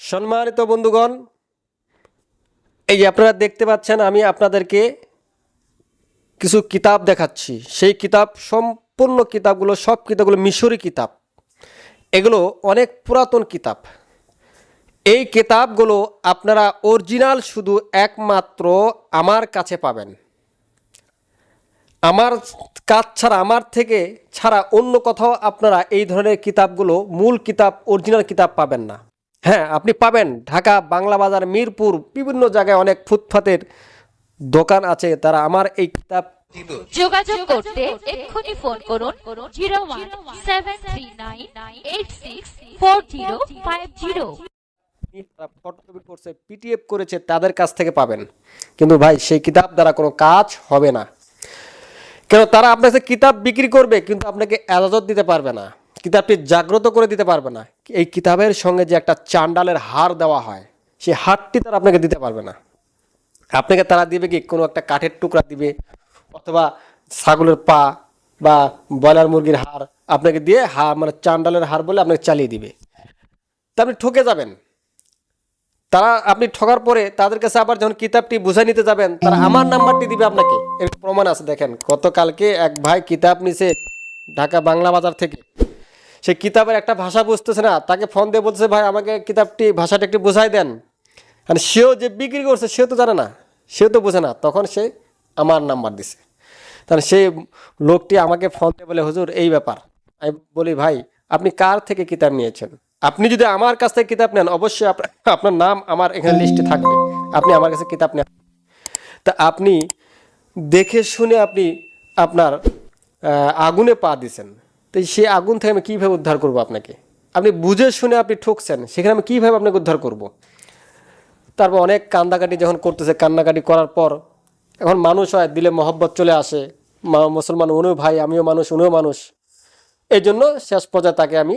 সম্মানিত বন্ধুগণ, এই যে আপনারা দেখতে পাচ্ছেন, আমি আপনাদেরকে কিছু কিতাব দেখাচ্ছি। সেই কিতাব, সম্পূর্ণ কিতাবগুলো, সব কিতাবগুলো মিশরি কিতাব। এগুলো অনেক পুরাতন কিতাব। এই কিতাবগুলো আপনারা অরিজিনাল শুধু একমাত্র আমার কাছে পাবেন। আমার কাজ ছাড়া, আমার থেকে ছাড়া অন্য কোথাও আপনারা এই ধরনের কিতাবগুলো, মূল কিতাব, অরিজিনাল কিতাব পাবেন না। হ্যাঁ আপনি পাবেন। ঢাকা বাংলা বাজার মিরপুর বিভিন্ন জায়গায় অনেক ফুটপাতের দোকান আছে। তারা আমার এই কিতাব যোগাযোগ করতে এক্ষুনি ফোন করুন zero one seven three nine eight six four zero five zero. Photocopy করছে পিটিএফ করেছে তাদের কাছ থেকে পাবেন। কিন্তু ভাই সেই কিতাব দ্বারা কোনো কাজ হবে না। কেন তারা আপনার কিতাব বিক্রি করবে কিন্তু আপনাকে এজাজত দিতে পারবে না। কিতাবটি জাগ্রত করে দিতে পারবে না। এই কিতাবের সঙ্গে যে একটা চান্ডালের হার দেওয়া হয় সেই হারটি তারা আপনাকে দিতে পারবে না। আপনাকে তারা দিবে কি, কোনো একটা কাঠের টুকরা দিবে, অথবা ছাগলের পা বা ব্রয়লার মুরগির হার আপনাকে দিয়ে হা মানে চান্ডালের হার বলে আপনাকে চালিয়ে দিবে। তা আপনি ঠকে যাবেন। তারা, আপনি ঠকার পরে তাদের কাছে আবার যখন কিতাবটি বুঝাই নিতে যাবেন, তারা আমার নাম্বারটি দিবে আপনাকে। এর প্রমাণ আছে, দেখেন। গতকালকে এক ভাই কিতাব নিছে ঢাকা বাংলা বাজার থেকে। সে কিতাবের একটা ভাষা বুঝতেছে না, তাকে ফোন দিয়ে বলতেছে, ভাই, আমাকে কিতাবটি, ভাষাটা একটু বুঝাই দেন। মানে সেও যে বিক্রি করছে, সেও তো জানে না, সেও তো বোঝে না। তখন সে আমার নাম্বার দিছে। তাহলে সেই লোকটি আমাকে ফোন দিয়ে বলে, হুজুর, এই ব্যাপার। আমি বলি, ভাই, আপনি কার থেকে কিতাব নিয়েছেন? আপনি যদি আমার কাছ থেকে কিতাব নেন, অবশ্যই আপনার নাম আমার এখানে লিস্টে থাকবে। আপনি আমার কাছে কিতাব নেন। তা আপনি দেখে শুনে আপনি আপনার আগুনে পা দিছেন। তো সেই আগুন থেকে আমি কীভাবে উদ্ধার করব আপনাকে? আপনি বুঝে শুনে আপনি ঠকছেন, সেখানে আমি কীভাবে আপনাকে উদ্ধার করব? তারপর অনেক কান্দাকাটি যখন করতেছে, কান্নাকাটি করার পর এখন মানুষ হয়, দিলে মহব্বত চলে আসে। মুসলমান উনিও ভাই, আমিও মানুষ, উনিও মানুষ। এই জন্য শেষ পর্যায়ে তাকে আমি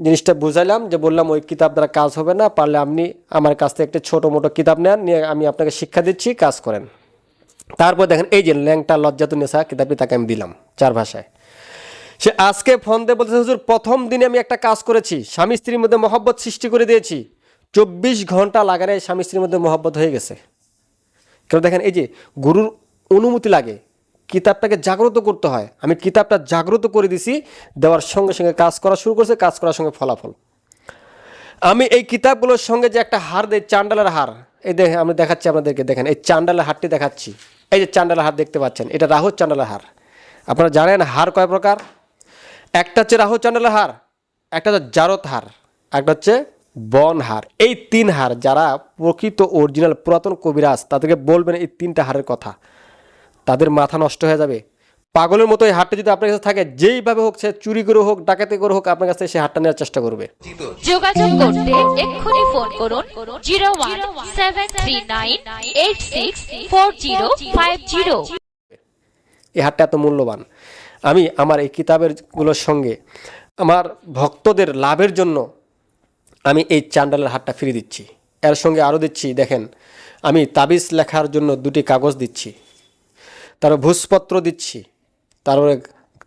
জিনিসটা বুঝাইলাম যে বললাম, ওই কিতাব দ্বারা কাজ হবে না, পারলে আপনি আমার কাছ থেকে একটা ছোটো মোটো কিতাব নেন, নিয়ে আমি আপনাকে শিক্ষা দিচ্ছি, কাজ করেন। তারপর দেখেন, এই যে ল্যাংটা লজ্জাতু নেশা কিতাবটি তাকে আমি দিলাম, চার ভাষায়। সে আজকে ফোন দিয়ে বলতেছে, হুজুর, প্রথম দিনে আমি একটা কাজ করেছি। স্বামী স্ত্রীর মধ্যে মহব্বত সৃষ্টি করে দিয়েছি। চব্বিশ ঘণ্টা লাগারে স্বামী স্ত্রীর মধ্যে মহব্বত হয়ে গেছে। কেন দেখেন, এই যে গুরুর অনুমতি লাগে, কিতাবটাকে জাগ্রত করতে হয়। আমি কিতাবটা জাগ্রত করে দিছি, দেওয়ার সঙ্গে সঙ্গে কাজ করা শুরু করছে, কাজ করার সঙ্গে ফলাফল। আমি এই কিতাবগুলোর সঙ্গে যে একটা হার দেই, চান্ডালের হার, এই দেখে আমি দেখাচ্ছি আপনাদেরকে, দেখেন, এই চান্ডালের হারটি দেখাচ্ছি। এই যে চান্ডালের হার দেখতে পাচ্ছেন, এটা রাহু চান্ডালের হার। আপনারা জানেন হার কয় প্রকার? একটা হচ্ছে রাহু চান্ডালের হার একটা হচ্ছে জারত হার একটা হচ্ছে বন হার। এই তিন হার যারা প্রকৃত অরিজিনাল পুরাতন কবিরাজ তাদেরকে বলবেন এই তিনটা হারের কথা। তাদের মাথা নষ্ট হয়ে যাবে। পাগলের মতো এই হারটা যদি আপনার কাছে থাকে যেইভাবে হোক সে চুরি করে হোক ডাকাতি করে হোক আপনার কাছ সে হারটা নেওয়ার চেষ্টা করবে। যোগাযোগ করতে এক্ষুনি ফোন করুন zero one seven three nine eight six four zero five zero. এই হারটা এত মূল্যবান। আমি আমার এই কিতাবেরগুলোর সঙ্গে আমার ভক্তদের লাভের জন্য আমি এই চান্ডালের হারটা ফিরে দিচ্ছি। এর সঙ্গে আরও দিচ্ছি, দেখেন, আমি তাবিজ লেখার জন্য দুটি কাগজ দিচ্ছি, তারপর ভূষপত্র দিচ্ছি, তারপরে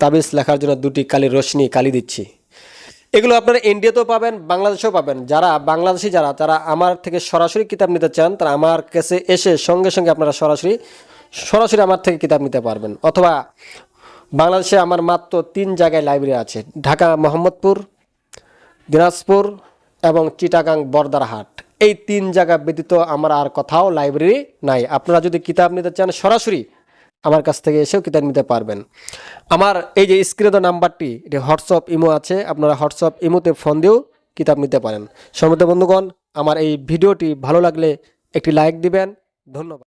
তাবিজ লেখার জন্য দুটি কালি রশ্মি কালি দিচ্ছি। এগুলো আপনারা ইন্ডিয়াতেও পাবেন, বাংলাদেশেও পাবেন। যারা বাংলাদেশি যারা, তারা আমার থেকে সরাসরি কিতাব নিতে চান, তারা আমার কাছে এসে সঙ্গে সঙ্গে আপনারা সরাসরি সরাসরি আমার থেকে কিতাব নিতে পারবেন। অথবা বাংলাদেশে আমার মাত্র তিন জায়গায় লাইব্রেরি আছে। ঢাকা, মোহাম্মদপুর, দিনাজপুর এবং চিটাগাং বর্দারহাট এই তিন জায়গা ব্যতীত আমার আর কোথাও লাইব্রেরি নাই। আপনারা যদি কিতাব নিতে চান, সরাসরি আমার কাছ থেকে এসেও কিতাব নিতে পারবেন। আমার এই যে স্ক্রিনে নাম্বারটি, এটি হোয়াটসঅ্যাপ ইমো আছে। আপনারা হোয়াটসঅ্যাপ ইমোতে ফোন দিয়েও কিতাব নিতে পারেন। সমৃদ্ধ বন্ধুগণ, আমার এই ভিডিওটি ভালো লাগলে একটি লাইক দিবেন। ধন্যবাদ।